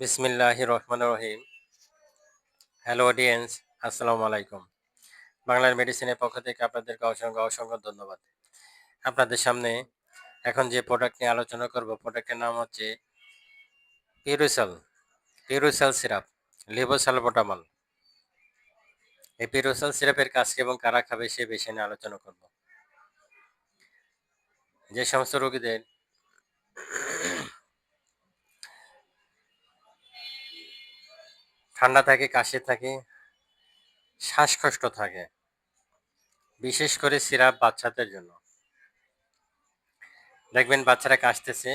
বিসমিল্লাহ রহমান রহিম। Hello audience আসসালামু আলাইকুম। বাংলার মেডিসিনের পক্ষ থেকে আপনাদেরকে অসংখ্য অসংখ্য ধন্যবাদ। আপনাদের সামনে এখন যে প্রোডাক্ট নিয়ে আলোচনা করব প্রোডাক্টের নাম হচ্ছে পিরুসাল পিরুসাল সিরাপ লিবোসালবোটামল এই পিরুসাল সিরাপের কাজ এবং কারা খাবে সে বিষয় নিয়ে আলোচনা করব। যে সমস্ত রোগীদের ঠান্ডা থাকে, কাশি থাকে, শ্বাসকষ্ট থাকে, বিশেষ করে সিরাপ বাচ্চাদের জন্য। দেখবেন বাচ্চারা কাশতেছে,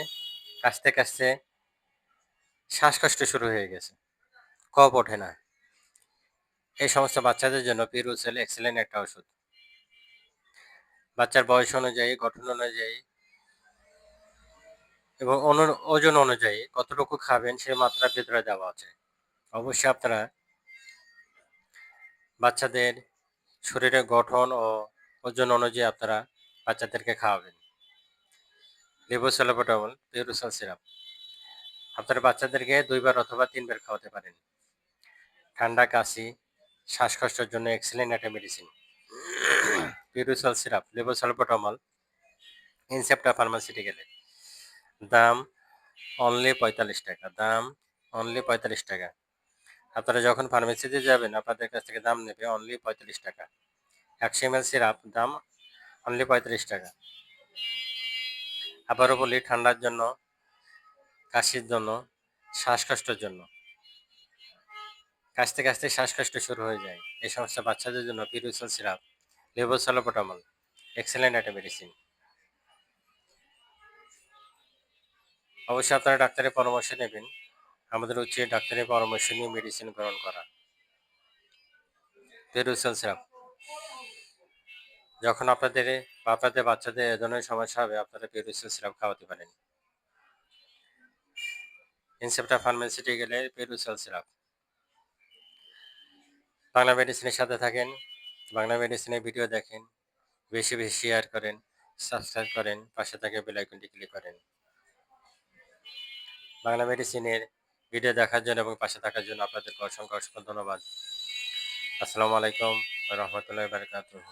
কাশতে কাশতে শ্বাসকষ্ট শুরু হয়ে গেছে কপ ওঠে না। এই সমস্ত বাচ্চাদের জন্য পিরুসেল এক্সেলেন্ট একটা ওষুধ। বাচ্চার বয়স অনুযায়ী, গঠন অনুযায়ী এবং ওজন অনুযায়ী কতটুকু খাবেন, সে মাত্রা ভিতরে দেওয়া আছে। অবশ্যই আপনারা বাচ্চাদের শরীরের গঠন ও ওজন অনুযায়ী আপনারা বাচ্চাদেরকে খাওয়াবেন। লেবু লেবোসেলোপোটামল পিউরোসাল সিরাপ। আপনারা বাচ্চাদেরকে দুইবার অথবা তিনবার খাওয়াতে পারেন। ঠান্ডা, কাশি, শ্বাসকষ্টের জন্য এক্সেলেন্ট একটা মেডিসিন পিউরোসাল সিরাপ লেবু লেবোসেলোপোটামল ইনসেপ্টা ফার্মাসিটিক্যালে দাম অনলি পঁয়তাল্লিশ টাকা, দাম অনলি পঁয়তাল্লিশ টাকা। আপনারা যখন ফার্মেসিতে যাবেন, আপনাদের কাছ থেকে দাম নেবে অনলি পঁয়তাল্লিশ টাকা। একশো এম এল সিরাপ দাম অনলি পঁয়তাল্লিশ টাকা। আবারও বলি, ঠান্ডার জন্য, কাশির জন্য, শ্বাসকষ্টের জন্য। কাশতে কাশতে শ্বাসকষ্ট শুরু হয়ে যায়। এই সমস্ত বাচ্চাদের জন্য পিরুসল সিরাপ লেবোসালোপোটামল এক্সেলেন্ট একটা মেডিসিন অবশ্যই আপনারা ডাক্তারের পরামর্শ নেবেন। আমাদের হচ্ছে ডাক্তারের পরামর্শ নিয়ে মেডিসিন গ্রহণ করা। পেরুসেল সিরাপ যখন আপনাদের আপনাদের বাচ্চাদের এ ধরনের সমস্যা হবে, আপনারা পেরুসেল সিরাপ খাওয়াতে পারেন। ইনসেপ্টা ফার্মেসিটি গেলে পেরুসেল সিরাপ বাংলা মেডিসিনের সাথে থাকেন, বাংলা মেডিসিনের ভিডিও দেখেন, বেশি বেশি শেয়ার করেন সাবস্ক্রাইব করেন, পাশে থাকে বেলাইকনটি ক্লিক করেন। বাংলা মেডিসিনের ভিডিও দেখার জন্য এবং পাশে থাকার জন্য আপনাদেরকে অসংখ্য অসংখ্য ধন্যবাদ। আসসালামু আলাইকুম রহমতুল্লাহ বারকাতুহ।